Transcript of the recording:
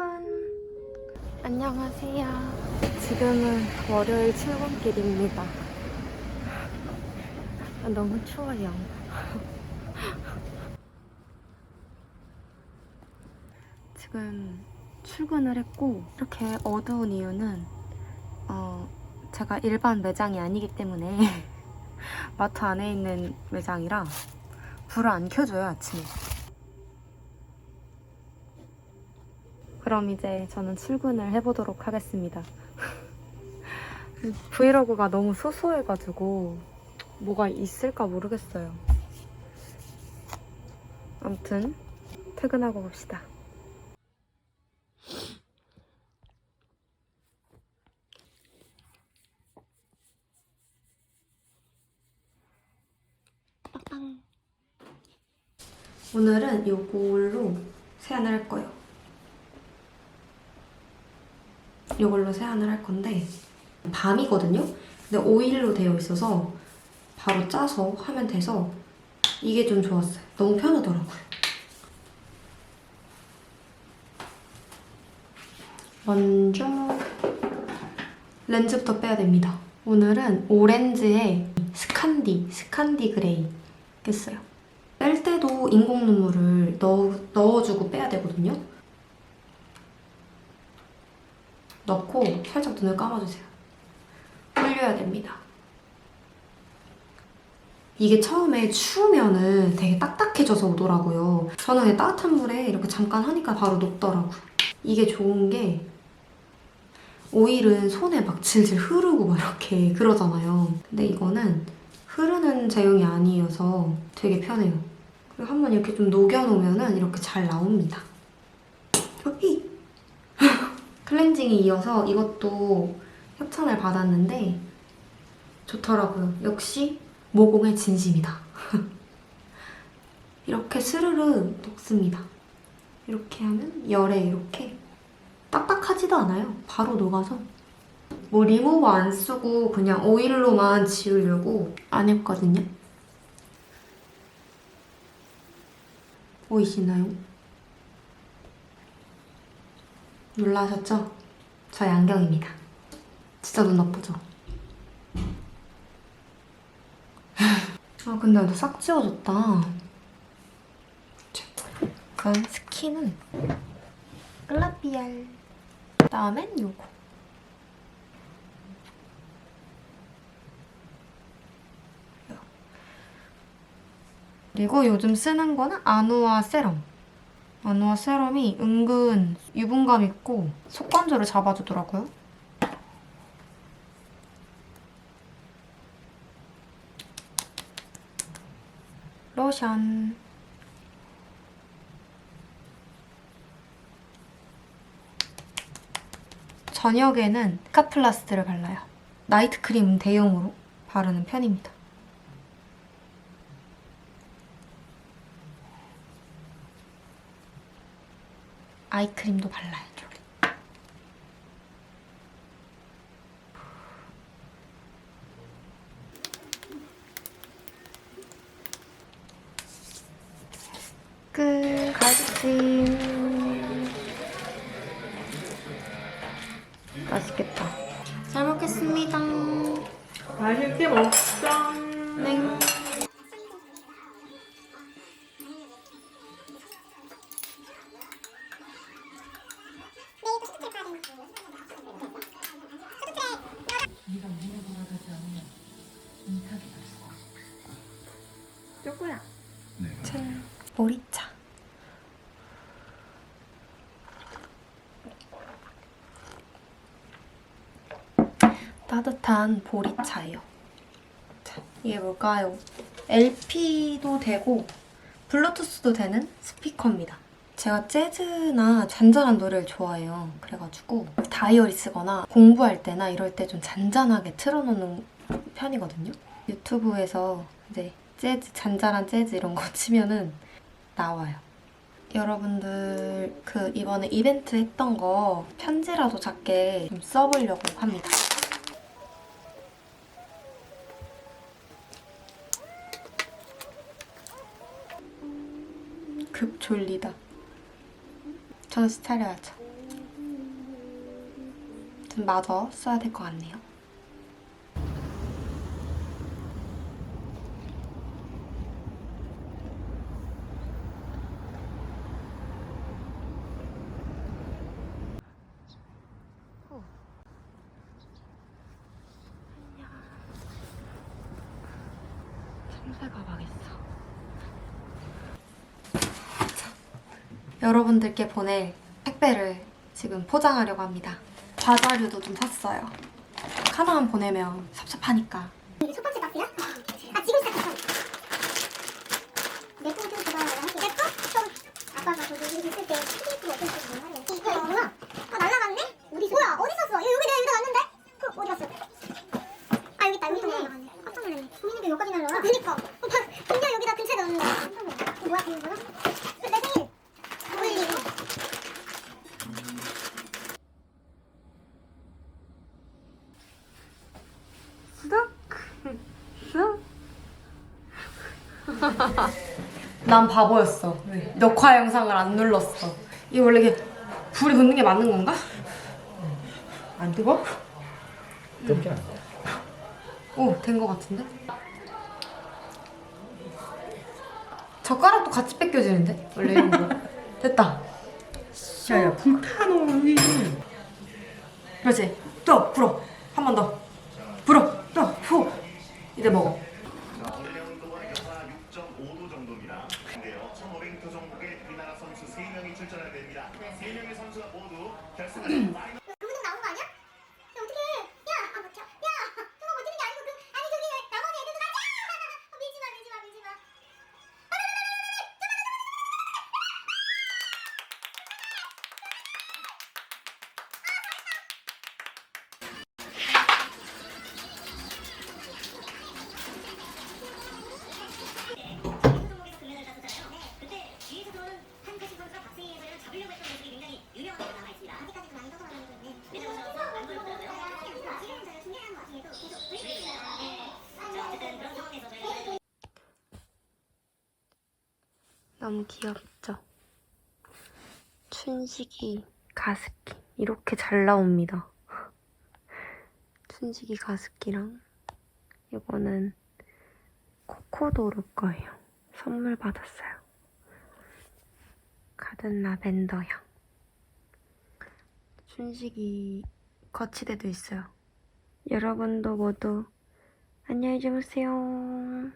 출근. 안녕하세요. 지금은 월요일 출근길입니다. 아, 너무 추워요. 지금 출근을 했고 이렇게 어두운 이유는 어, 제가 일반 매장이 아니기 때문에 마트 안에 있는 매장이라 불을 안 켜줘요 아침에. 그럼 이제 저는 출근을 해보도록 하겠습니다. 브이로그가 너무 소소해가지고 뭐가 있을까 모르겠어요. 아무튼 퇴근하고 봅시다. 빵. 오늘은 이걸로 세안을 할 거예요. 이걸로 세안을 할 건데 밤이거든요? 근데 오일로 되어 있어서 바로 짜서 하면 돼서 이게 좀 좋았어요. 너무 편하더라고요. 먼저 렌즈부터 빼야 됩니다. 오늘은 오렌지에 스칸디, 스칸디 그레이 꼈어요. 뺄 때도 인공 눈물을 넣어, 넣어주고 빼야 되거든요. 넣고 살짝 눈을 감아주세요. 흘려야 됩니다. 이게 처음에 추우면은 되게 딱딱해져서 오더라고요. 저는 그냥 따뜻한 물에 이렇게 잠깐 하니까 바로 녹더라고요. 이게 좋은 게 오일은 손에 막 질질 흐르고 막 이렇게 그러잖아요. 근데 이거는 흐르는 제형이 아니어서 되게 편해요. 그리고 한번 이렇게 좀 녹여놓으면 이렇게 잘 나옵니다. 여기! 클렌징이 이어서 이것도 협찬을 받았는데 좋더라고요. 역시 모공의 진심이다. 이렇게 스르르 녹습니다. 이렇게 하면 열에 이렇게 딱딱하지도 않아요. 바로 녹아서. 뭐 리무버 안 쓰고 그냥 오일로만 지우려고 안 했거든요. 보이시나요? 놀라셨죠? 저의 안경입니다. 진짜 눈 나쁘죠? 아 근데 너 싹 지워졌다. 그럼 스킨은 글라비알. 다음엔 요거. 그리고 요즘 쓰는 거는 아누아 세럼. 아누아 세럼이 은근 유분감 있고 속건조를 잡아주더라고요. 로션. 저녁에는 카플라스트를 발라요. 나이트 크림 대용으로 바르는 편입니다. 아이크림도 발라요. 저기. 끝. 갈비찜. 맛있겠다. 잘 먹겠습니다. 맛있게 먹 쪼꼬야. 짠. 보리차. 따뜻한 보리차예요. 자, 이게 뭘까요? LP도 되고 블루투스도 되는 스피커입니다. 제가 재즈나 잔잔한 노래를 좋아해요. 그래가지고 다이어리 쓰거나 공부할 때나 이럴 때 좀 잔잔하게 틀어놓는 편이거든요. 유튜브에서 이제 재즈, 잔잔한 재즈 이런 거 치면은 나와요. 여러분들 그 이번에 이벤트 했던 거 편지라도 작게 좀 써보려고 합니다. 급 졸리다. 정신 차려야죠. 좀 마저 써야 될 것 같네요. 생새 가방했어. 여러분들께 보낼 택배를 지금 포장하려고 합니다. 과자류도 좀 샀어요. 하나만 보내면 섭섭하니까. 이게 첫 번째 박스야? 아 지금 시작했어. 내 거는 좀 그거야. 내 거? 좀 아빠가 거기 있을 때 TV도 어쩔 수 없는 말이야. 이거 뭐야? 아 날라갔네? 어디 있어? 뭐야? 어디 있었어? 여기 내가 여기다 놨는데? 그 어디 갔어? 아 여기 있다 여기 있네. 깜짝 놀랐네. 보이는 게 여기까지 날라와. 그니까. 어, 봐. 그냥 여기다 근처에 넣었는데. 깜짝 놀랐네. 이거 뭐야? 이거 뭐야? 내 생일. 올리고. 난 바보였어. 녹화 영상을 안 눌렀어. 이게 원래 이게 불이 붙는 게 맞는 건가? 안 뜨거? 뜨겁지 않아. 오, 된것 같은데? 젓가락도 같이 뺏겨지는데? 원래 이런 거. 됐다. 야야 불타노 이 그렇지. 또 불어. 한 번 더. 불어. 또 후. 이제 먹어. 너무 귀엽죠? 춘식이 가습기 이렇게 잘 나옵니다. 춘식이 가습기랑 이거는 코코도르 거예요. 선물 받았어요. 가든 라벤더 향. 춘식이 거치대도 있어요. 여러분도 모두 안녕히 주무세요.